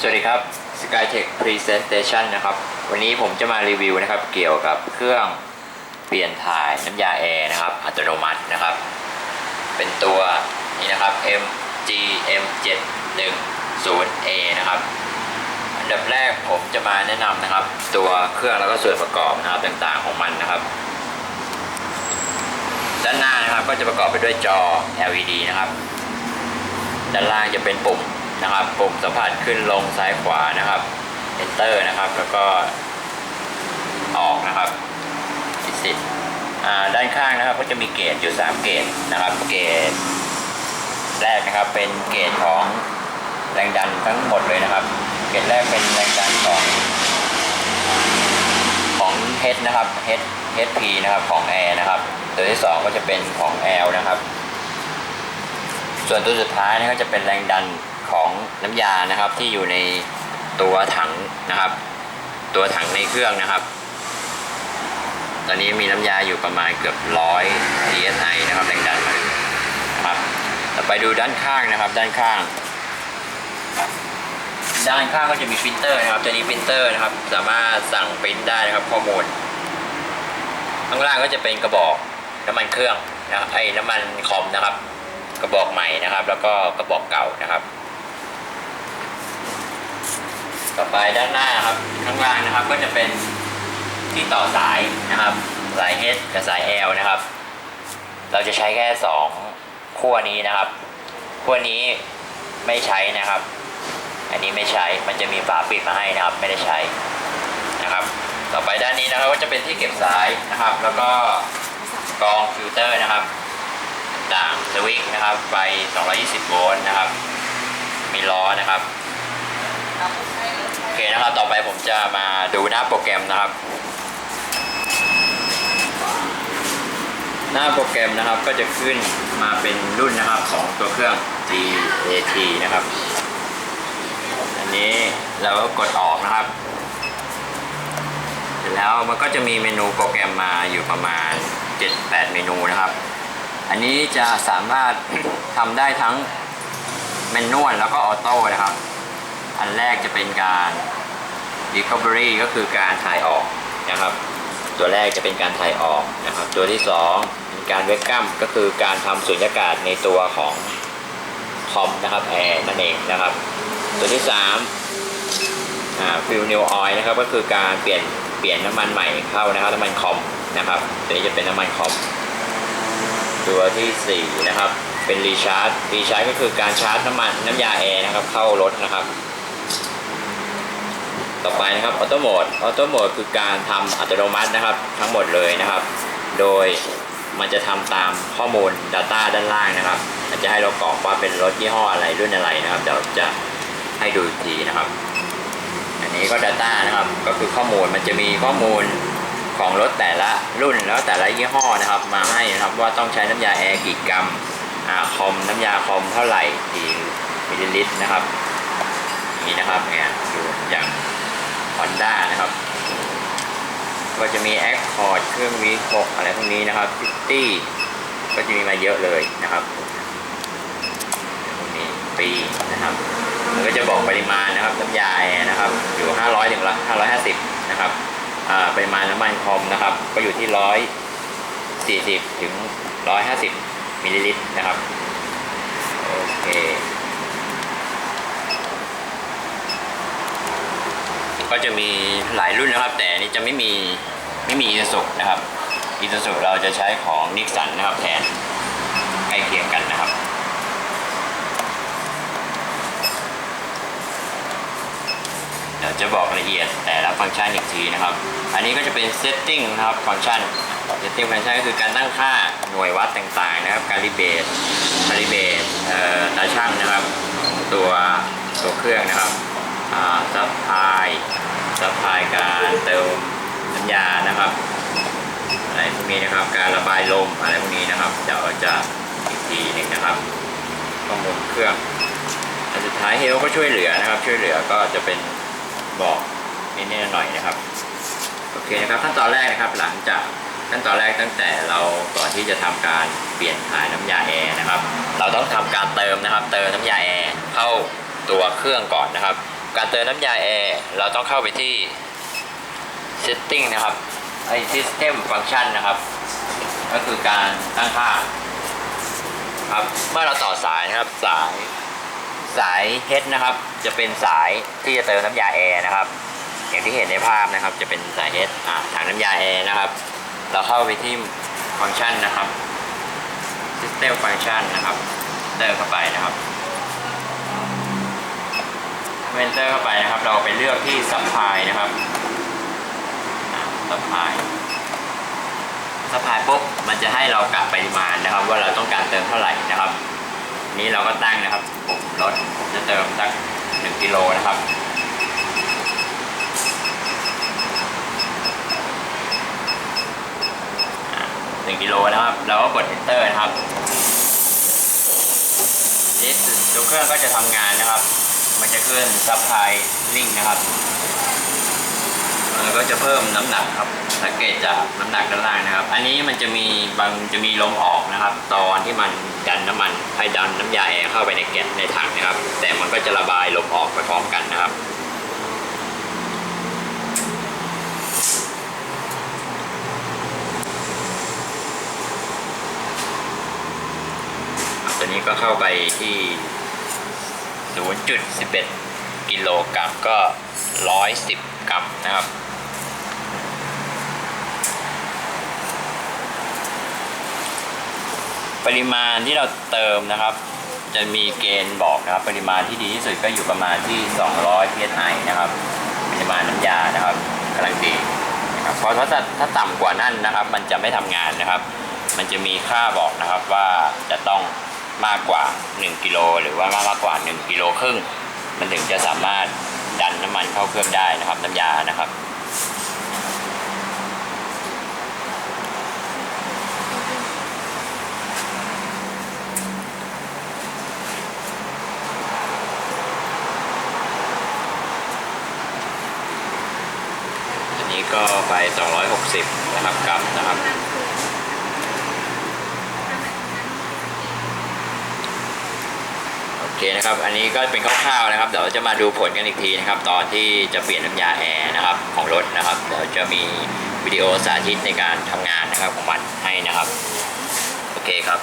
สวัสดีครับ Skytech Presentation นะครับ วันนี้ผมจะมารีวิวนะครับ เกี่ยวกับเครื่องเปลี่ยนถ่ายน้ำยาแอร์นะครับ อัตโนมัตินะครับ เป็นตัวนี้นะครับ MGM 710A นะครับ อันดับแรกผมจะมาแนะนำนะครับ ตัวเครื่องแล้วก็ส่วนประกอบนะครับต่างๆของมันนะครับ ด้านหน้านะครับก็จะประกอบไปด้วยจอ LED นะครับ ด้านล่างจะเป็นปุ่ม นะครับปุ่มสัมผัสขึ้นลงซ้ายขวานะครับ Enter นะครับ แล้วก็ออกนะครับ Exit อ่าด้านข้างนะครับก็จะมีเกจอยู่ 3 เกจนะครับ เกจแรกนะครับเป็นเกจของแรงดันทั้งหมดเลยนะครับ เกจแรกเป็นแรงดันของของ H นะครับ H HP นะครับของ Air นะครับ ตัวที่ 2 ก็จะเป็นของ L นะครับ ส่วนตัวสุดท้ายนี่ก็จะเป็นแรงดัน ของน้ำยานะครับที่อยู่ในตัวถังนะครับ ตัวถังในเครื่องนะครับ ตอนนี้มีน้ำยาอยู่ประมาณเกือบร้อย psi นะครับแรงดันมันะครับต่อไปดูด้านข้างนะครับ ด้านข้าง ด้านข้างก็จะมีปรินเตอร์นะครับ ตัวนี้ปรินเตอร์นะครับ สามารถสั่งปริ้นได้นะครับ ข้อมูลข้างล่างก็จะเป็นกระบอกน้ำมันเครื่องนะครับไอ้น้ำมันคอมนะครับ กระบอกใหม่นะครับ แล้วก็กระบอกเก่านะครับ ต่อไปด้านหน้าครับข้างล่างนะครับก็จะเป็นที่ต่อสายนะครับสาย H กับสาย L นะครับ เราจะใช้แค่สองขั้วนี้นะครับขั้วนี้ไม่ใช้นะครับ อันนี้ไม่ใช้มันจะมีฝาปิดมาให้นะครับ ไม่ได้ใช้นะครับ ต่อไปด้านนี้นะครับก็จะเป็นที่เก็บสายนะครับ แล้วก็กรองฟิลเตอร์นะครับต่างสวิตช์นะครับไฟ220 โวลต์นะครับ มีล้อนะครับ เคนะครับต่อไปผมจะมาดูหน้าโปรแกรมนะครับ หน้าโปรแกรมนะครับก็จะขึ้นมาเป็นรุ่นนะครับของตัวเครื่อง GAT นะครับ อันนี้เราก็กดออกนะครับ เสร็จแล้วมันก็จะมีเมนูโปรแกรมมาอยู่ประมาณ 7-8 เมนูนะครับ อันนี้จะสามารถทำได้ทั้งแมนนวลแล้วก็ออโต้นะครับ อันแรกจะเป็นการ recovery ก็คือการถ่ายออกนะครับ ตัวแรกจะเป็นการถ่ายออกนะครับ ตัวที่2เป็นการเวกกัมก็คือการทำสุญญากาศในตัวของคอมนะครับแอร์นั่นเองนะครับ ตัวที่3อ่าฟิลนิวออยนะครับ ก็คือการเปลี่ยนเปลี่ยนน้ำมันใหม่เข้านะครับน้ำมันคอมนะครับ ตัวนี้จะเป็นน้ำมันคอมตัวทีสี่4นะครับเป็นรีชาร์จรีชาร์จก็คือการชาร์จน้ำมันน้ำยาแอร์นะครับเข้ารถนะครับ ต่อไปนะครับออโตโหมดออโตโหมดคือการทำอัตโนมัตินะครับ ทั้งหมดเลยนะครับ โดยมันจะทำตามข้อมูล Data ด้านล่างนะครับมันจะให้เรากรอกว่าเป็นรถยี่ห้ออะไรรุ่นอะไรนะครับเดี๋ยวจะให้ดูอีกทีนะครับ อันนี้ก็ Data นะครับ ก็คือข้อมูลมันจะมีข้อมูลของรถแต่ละรุ่นแล้วแต่ละยี่ห้อนะครับ มาให้นะครับว่าต้องใช้น้ำยาแอร์กี่กรัมอ่าคอมน้ำยาคอมเท่าไหร่กี่มิลลิลิตรนะครับ นี่นะครับเนี่ยดูอย่าง Honda นะครับ ก็จะมี Accord เครื่อง V6 อะไรพวกนี้นะครับ City ก็จะมีมาเยอะเลยนะครับพวกนี้ปีนะครับมันก็จะบอกปริมาณนะครับน้ำยาแอร์นะครับ อยู่ 500ถึง550 นะครับอ่าปริมาณน้ำมันคอมนะครับ ก็อยู่ที่ 140 ถึง 150มิลลิลิตรนะครับ โอเค ก็จะมีหลายรุ่นนะครับ แต่อันนี้จะไม่มีไม่มีอีซูซุนะครับอีซูซุเราจะใช้ของนิกสันนะครับแทนใกล้เคียงกันนะครับเดี๋ยวจะบอกละเอียดแต่ละฟังก์ชันอีกทีนะครับ อันนี้ก็จะเป็น setting นะครับฟังก์ชัน setting ฟังก์ชันก็คือการตั้งค่าหน่วยวัดต่างๆนะครับการิเบตการิเบตเอ่อตาช่างนะครับ ตัวตัวเครื่องนะครับ ซับพายซับพายการเติมน้ำยานะครับอะไรพวกนี้นะครับการระบายลมอะไรพวกนี้นะครับเดี๋ยวจะอีกทีหนึ่งนะครับข้อมูลเครื่องอันสุดท้ายเฮลก็ช่วยเหลือนะครับ ช่วยเหลือก็จะเป็นบอกนิดๆหน่อยๆนะครับโอเคนะครับขั้นตอนแรกนะครับหลังจากขั้นตอนแรกตั้งแต่เราก่อนที่จะทำการเปลี่ยนถ่ายน้ำยาแอร์นะครับ เราต้องทำการเติมนะครับ เติมน้ำยาแอร์เข้าตัวเครื่องก่อนนะครับ การเติมน้ำยาแอร์เราต้องเข้าไปที่ setting นะครับไอ้ system function นะครับ ก็คือการตั้งค่าครับเมื่อเราต่อสายนะครับสายสาย H นะครับ จะเป็นสายที่จะเติมน้ำยาแอร์นะครับ อย่างที่เห็นในภาพนะครับ จะเป็นสาย H อ่าถังน้ำยาแอร์นะครับ เราเข้าไปที่ฟังก์ชันนะครับ system function นะครับ เติมเข้าไปนะครับ เวนเตอร์เข้าไปนะครับ เราไปเลือกที่ supply นะครับ supply supply ปุ๊บมันจะให้เรากะปริมาณนะครับ ว่าเราต้องการเติมเท่าไหร่นะครับ นี้เราก็ตั้งนะครับปุ่มลดผมจะเติมสัก1กิโลนะครับหนึ่งกิโลนะครับ เราก็กด enter นะครับ นี่ตัวเครื่องก็จะทำงานนะครับ มันจะขึ้น supply link นะครับมันก็จะเพิ่มน้ำหนักครับ สังเกตจากน้ำหนักด้านล่างนะครับ อันนี้มันจะมีบางจะมีลมออกนะครับ ตอนที่มันดันน้ำมันให้ดันน้ำยาแอร์เข้าไปในแก๊สในถังนะครับ แต่มันก็จะระบายลมออกไปพร้อมกันนะครับตอนนี้ก็เข้าไปที่ 0.11 กิโลกรัมก็ 110 กรัมนะครับปริมาณที่เราเติมนะครับ จะมีเกณฑ์บอกนะครับ ปริมาณที่ดีที่สุดก็อยู่ประมาณที่ 200 psi นะครับ ปริมาณน้ำยานะครับกำลังดีนะครับเพราะถ้าถ้าต่ำกว่านั้นนะครับ มันจะไม่ทำงานนะครับ มันจะมีค่าบอกนะครับว่าจะต้อง มากกว่า 1กิโลหรือว่ามากกว่า 1กิโลครึ่ง มันถึงจะสามารถดันน้ำมันเข้าเครื่องได้นะครับน้ำยานะครับอันนี้ก็ไป 260 นะครับกรัมนะครับ อเคนะครับ อันนี้ก็เป็นคร่าวๆนะครับ เดี๋ยวจะมาดูผลกันอีกทีนะครับ ตอนที่จะเปลี่ยนน้ำยาแอร์นะครับของรถนะครับ เดี๋ยวจะมีวิดีโอสาธิตในการทำงานนะครับของมันให้นะครับ โอเคครับ